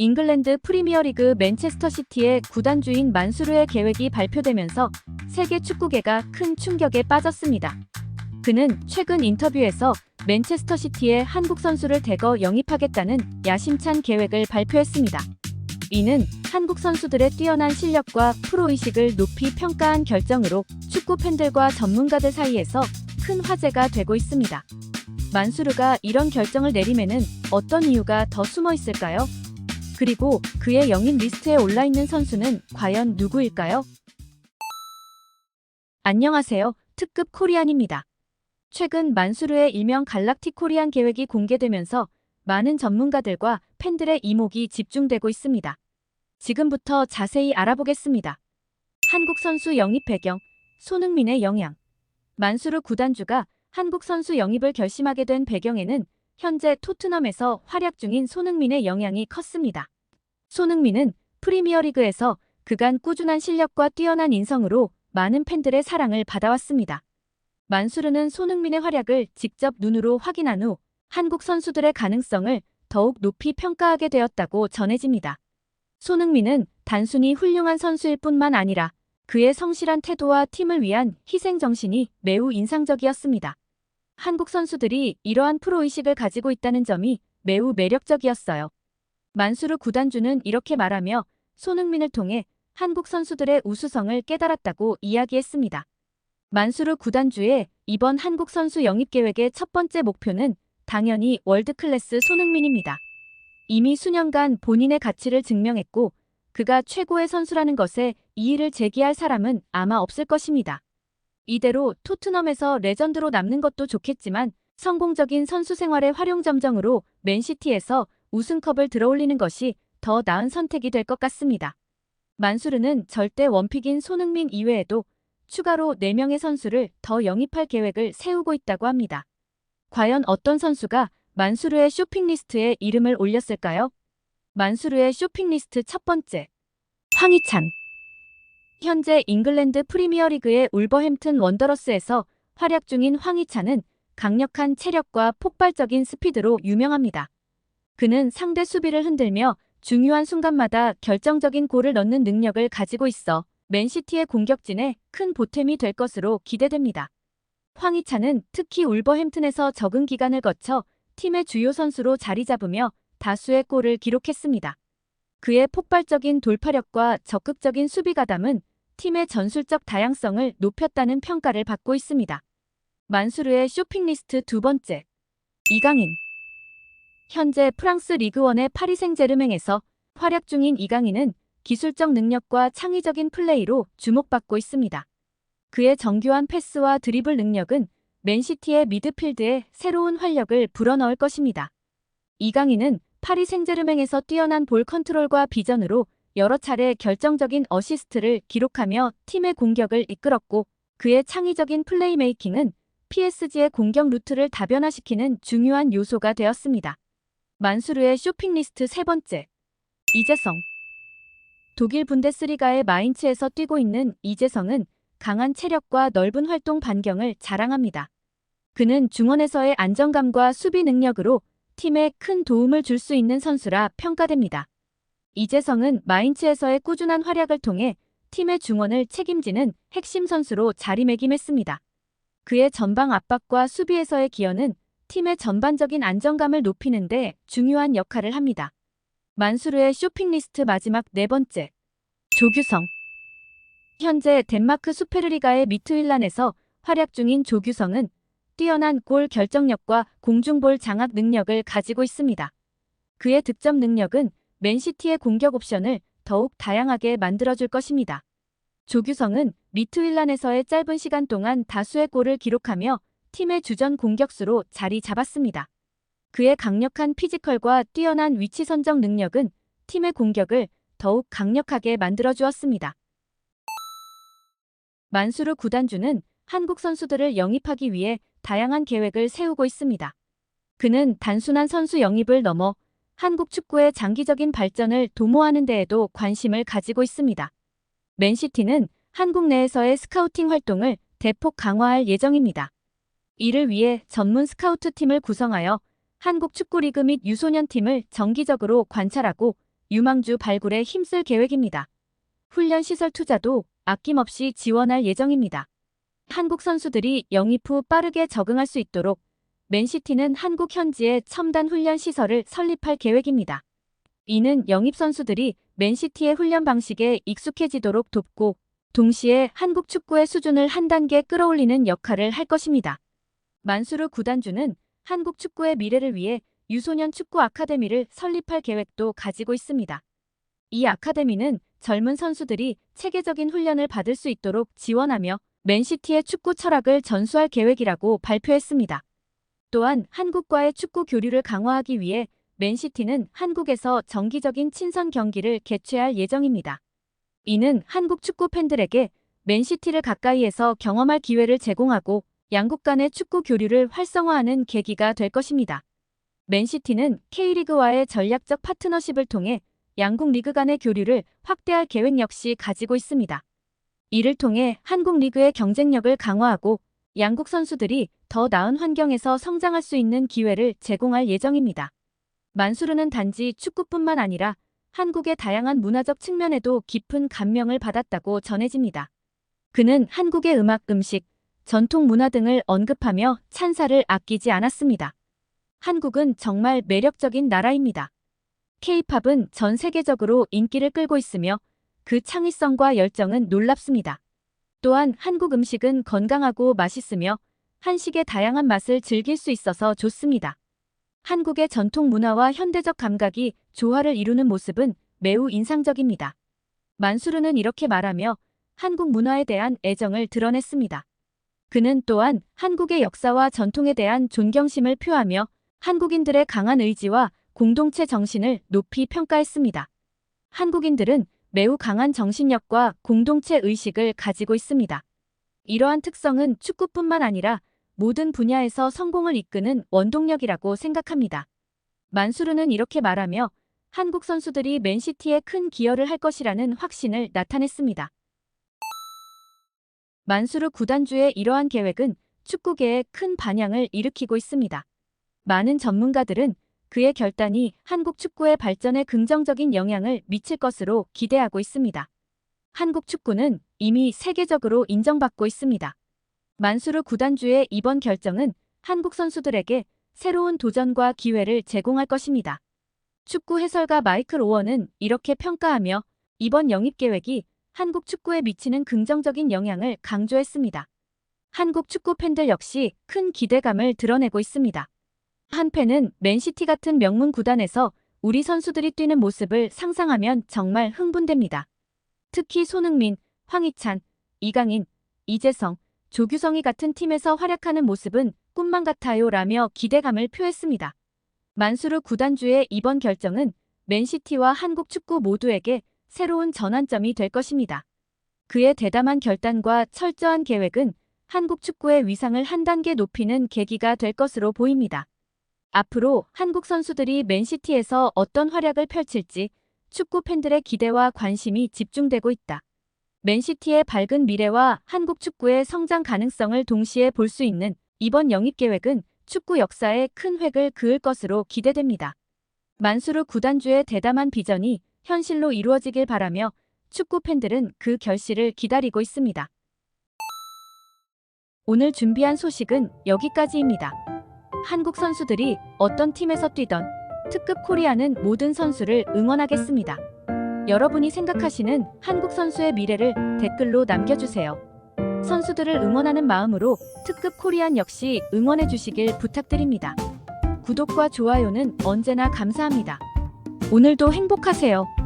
잉글랜드 프리미어리그 맨체스터 시티의 구단주인 만수르의 계획이 발표되면서 세계 축구계가 큰 충격에 빠졌습니다. 그는 최근 인터뷰에서 맨체스터 시티에 한국 선수를 대거 영입하겠다는 야심찬 계획을 발표했습니다. 이는 한국 선수들의 뛰어난 실력과 프로의식을 높이 평가한 결정으로 축구 팬들과 전문가들 사이에서 큰 화제가 되고 있습니다. 만수르가 이런 결정을 내림에는 어떤 이유가 더 숨어 있을까요? 그리고 그의 영입 리스트에 올라 있는 선수는 과연 누구일까요? 안녕하세요. 특급 코리안입니다. 최근 만수르의 일명 갈락틱 코리안 계획이 공개되면서 많은 전문가들과 팬들의 이목이 집중되고 있습니다. 지금부터 자세히 알아보겠습니다. 한국 선수 영입 배경, 손흥민의 영향. 만수르 구단주가 한국 선수 영입을 결심하게 된 배경에는 현재 토트넘에서 활약 중인 손흥민의 영향이 컸습니다. 손흥민은 프리미어리그에서 그간 꾸준한 실력과 뛰어난 인성으로 많은 팬들의 사랑을 받아왔습니다. 만수르는 손흥민의 활약을 직접 눈으로 확인한 후 한국 선수들의 가능성을 더욱 높이 평가하게 되었다고 전해집니다. 손흥민은 단순히 훌륭한 선수일 뿐만 아니라 그의 성실한 태도와 팀을 위한 희생 정신이 매우 인상적이었습니다. 한국 선수들이 이러한 프로의식을 가지고 있다는 점이 매우 매력적이었어요. 만수르 구단주는 이렇게 말하며 손흥민을 통해 한국 선수들의 우수성을 깨달았다고 이야기했습니다. 만수르 구단주의 이번 한국 선수 영입 계획의 첫 번째 목표는 당연히 월드클래스 손흥민입니다. 이미 수년간 본인의 가치를 증명했고 그가 최고의 선수라는 것에 이의를 제기할 사람은 아마 없을 것입니다. 이대로 토트넘에서 레전드로 남는 것도 좋겠지만 성공적인 선수 생활의 활용점정으로 맨시티에서 우승컵을 들어올리는 것이 더 나은 선택이 될 것 같습니다. 만수르는 절대 원픽인 손흥민 이외에도 추가로 4명의 선수를 더 영입할 계획을 세우고 있다고 합니다. 과연 어떤 선수가 만수르의 쇼핑리스트에 이름을 올렸을까요? 만수르의 쇼핑리스트 첫 번째. 황희찬. 현재 잉글랜드 프리미어리그의 울버햄튼 원더러스에서 활약 중인 황희찬은 강력한 체력과 폭발적인 스피드로 유명합니다. 그는 상대 수비를 흔들며 중요한 순간마다 결정적인 골을 넣는 능력을 가지고 있어 맨시티의 공격진에 큰 보탬이 될 것으로 기대됩니다. 황희찬은 특히 울버햄튼에서 적응 기간을 거쳐 팀의 주요 선수로 자리 잡으며 다수의 골을 기록했습니다. 그의 폭발적인 돌파력과 적극적인 수비 가담은 팀의 전술적 다양성을 높였다는 평가를 받고 있습니다. 만수르의 쇼핑리스트 두 번째. 이강인. 현재 프랑스 리그원의 파리 생제르맹에서 활약 중인 이강인은 기술적 능력과 창의적인 플레이로 주목받고 있습니다. 그의 정교한 패스와 드리블 능력은 맨시티의 미드필드에 새로운 활력을 불어넣을 것입니다. 이강인은 파리 생제르맹에서 뛰어난 볼 컨트롤과 비전으로 여러 차례 결정적인 어시스트를 기록하며 팀의 공격을 이끌었고 그의 창의적인 플레이메이킹은 PSG의 공격 루트를 다변화시키는 중요한 요소가 되었습니다. 만수르의 쇼핑리스트 세 번째. 이재성. 독일 분데스리가의 마인츠에서 뛰고 있는 이재성은 강한 체력과 넓은 활동 반경을 자랑합니다. 그는 중원에서의 안정감과 수비 능력으로 팀에 큰 도움을 줄 수 있는 선수라 평가됩니다. 이재성은 마인츠에서의 꾸준한 활약을 통해 팀의 중원을 책임지는 핵심 선수로 자리매김했습니다. 그의 전방 압박과 수비에서의 기여는 팀의 전반적인 안정감을 높이는 데 중요한 역할을 합니다. 만수르의 쇼핑리스트 마지막 네 번째. 조규성. 현재 덴마크 수페르리가의 미트윌란에서 활약 중인 조규성은 뛰어난 골 결정력과 공중볼 장악 능력을 가지고 있습니다. 그의 득점 능력은 맨시티의 공격 옵션을 더욱 다양하게 만들어줄 것입니다. 조규성은 미트윌란에서의 짧은 시간 동안 다수의 골을 기록하며 팀의 주전 공격수로 자리 잡았습니다. 그의 강력한 피지컬과 뛰어난 위치 선정 능력은 팀의 공격을 더욱 강력하게 만들어 주었습니다. 만수르 구단주는 한국 선수들을 영입하기 위해 다양한 계획을 세우고 있습니다. 그는 단순한 선수 영입을 넘어 한국 축구의 장기적인 발전을 도모하는 데에도 관심을 가지고 있습니다. 맨시티는 한국 내에서의 스카우팅 활동을 대폭 강화할 예정입니다. 이를 위해 전문 스카우트 팀을 구성하여 한국 축구리그 및 유소년 팀을 정기적으로 관찰하고 유망주 발굴에 힘쓸 계획입니다. 훈련 시설 투자도 아낌없이 지원할 예정입니다. 한국 선수들이 영입 후 빠르게 적응할 수 있도록 맨시티는 한국 현지에 첨단 훈련 시설을 설립할 계획입니다. 이는 영입 선수들이 맨시티의 훈련 방식에 익숙해지도록 돕고 동시에 한국 축구의 수준을 한 단계 끌어올리는 역할을 할 것입니다. 만수르 구단주는 한국 축구의 미래를 위해 유소년 축구 아카데미를 설립할 계획도 가지고 있습니다. 이 아카데미는 젊은 선수들이 체계적인 훈련을 받을 수 있도록 지원하며 맨시티의 축구 철학을 전수할 계획이라고 발표했습니다. 또한 한국과의 축구 교류를 강화하기 위해 맨시티는 한국에서 정기적인 친선 경기를 개최할 예정입니다. 이는 한국 축구 팬들에게 맨시티를 가까이에서 경험할 기회를 제공하고 양국 간의 축구 교류를 활성화하는 계기가 될 것입니다. 맨시티는 K리그와의 전략적 파트너십을 통해 양국 리그 간의 교류를 확대할 계획 역시 가지고 있습니다. 이를 통해 한국 리그의 경쟁력을 강화하고 양국 선수들이 더 나은 환경에서 성장할 수 있는 기회를 제공할 예정입니다. 만수르는 단지 축구뿐만 아니라 한국의 다양한 문화적 측면에도 깊은 감명을 받았다고 전해집니다. 그는 한국의 음악, 음식, 전통 문화 등을 언급하며 찬사를 아끼지 않았습니다. 한국은 정말 매력적인 나라입니다. K-팝은 전 세계적으로 인기를 끌고 있으며 그 창의성과 열정은 놀랍습니다. 또한 한국 음식은 건강하고 맛있으며 한식의 다양한 맛을 즐길 수 있어서 좋습니다. 한국의 전통 문화와 현대적 감각이 조화를 이루는 모습은 매우 인상적입니다. 만수르는 이렇게 말하며 한국 문화에 대한 애정을 드러냈습니다. 그는 또한 한국의 역사와 전통에 대한 존경심을 표하며 한국인들의 강한 의지와 공동체 정신을 높이 평가했습니다. 한국인들은 매우 강한 정신력과 공동체 의식을 가지고 있습니다. 이러한 특성은 축구뿐만 아니라 모든 분야에서 성공을 이끄는 원동력이라고 생각합니다. 만수르는 이렇게 말하며 한국 선수들이 맨시티에 큰 기여를 할 것이라는 확신을 나타냈습니다. 만수르 구단주의 이러한 계획은 축구계에 큰 반향을 일으키고 있습니다. 많은 전문가들은 그의 결단이 한국 축구의 발전에 긍정적인 영향을 미칠 것으로 기대하고 있습니다. 한국 축구는 이미 세계적으로 인정받고 있습니다. 만수르 구단주의 이번 결정은 한국 선수들에게 새로운 도전과 기회를 제공할 것입니다. 축구 해설가 마이클 오원은 이렇게 평가하며 이번 영입 계획이 한국 축구에 미치는 긍정적인 영향을 강조했습니다. 한국 축구 팬들 역시 큰 기대감을 드러내고 있습니다. 한 팬은 맨시티 같은 명문 구단에서 우리 선수들이 뛰는 모습을 상상하면 정말 흥분됩니다. 특히 손흥민, 황희찬, 이강인, 이재성, 조규성이 같은 팀에서 활약하는 모습은 꿈만 같아요 라며 기대감을 표했습니다. 만수르 구단주의 이번 결정은 맨시티와 한국 축구 모두에게 새로운 전환점이 될 것입니다. 그의 대담한 결단과 철저한 계획은 한국 축구의 위상을 한 단계 높이는 계기가 될 것으로 보입니다. 앞으로 한국 선수들이 맨시티에서 어떤 활약을 펼칠지 축구 팬들의 기대와 관심이 집중되고 있다. 맨시티의 밝은 미래와 한국 축구의 성장 가능성을 동시에 볼 수 있는 이번 영입 계획은 축구 역사에 큰 획을 그을 것으로 기대됩니다. 만수르 구단주의 대담한 비전이 현실로 이루어지길 바라며 축구 팬들은 그 결실을 기다리고 있습니다. 오늘 준비한 소식은 여기까지입니다. 한국 선수들이 어떤 팀에서 뛰던 특급 코리아는 모든 선수를 응원하겠습니다. 여러분이 생각하시는 한국 선수의 미래를 댓글로 남겨주세요. 선수들을 응원하는 마음으로 특급 코리안 역시 응원해 주시길 부탁드립니다. 구독과 좋아요는 언제나 감사합니다. 오늘도 행복하세요.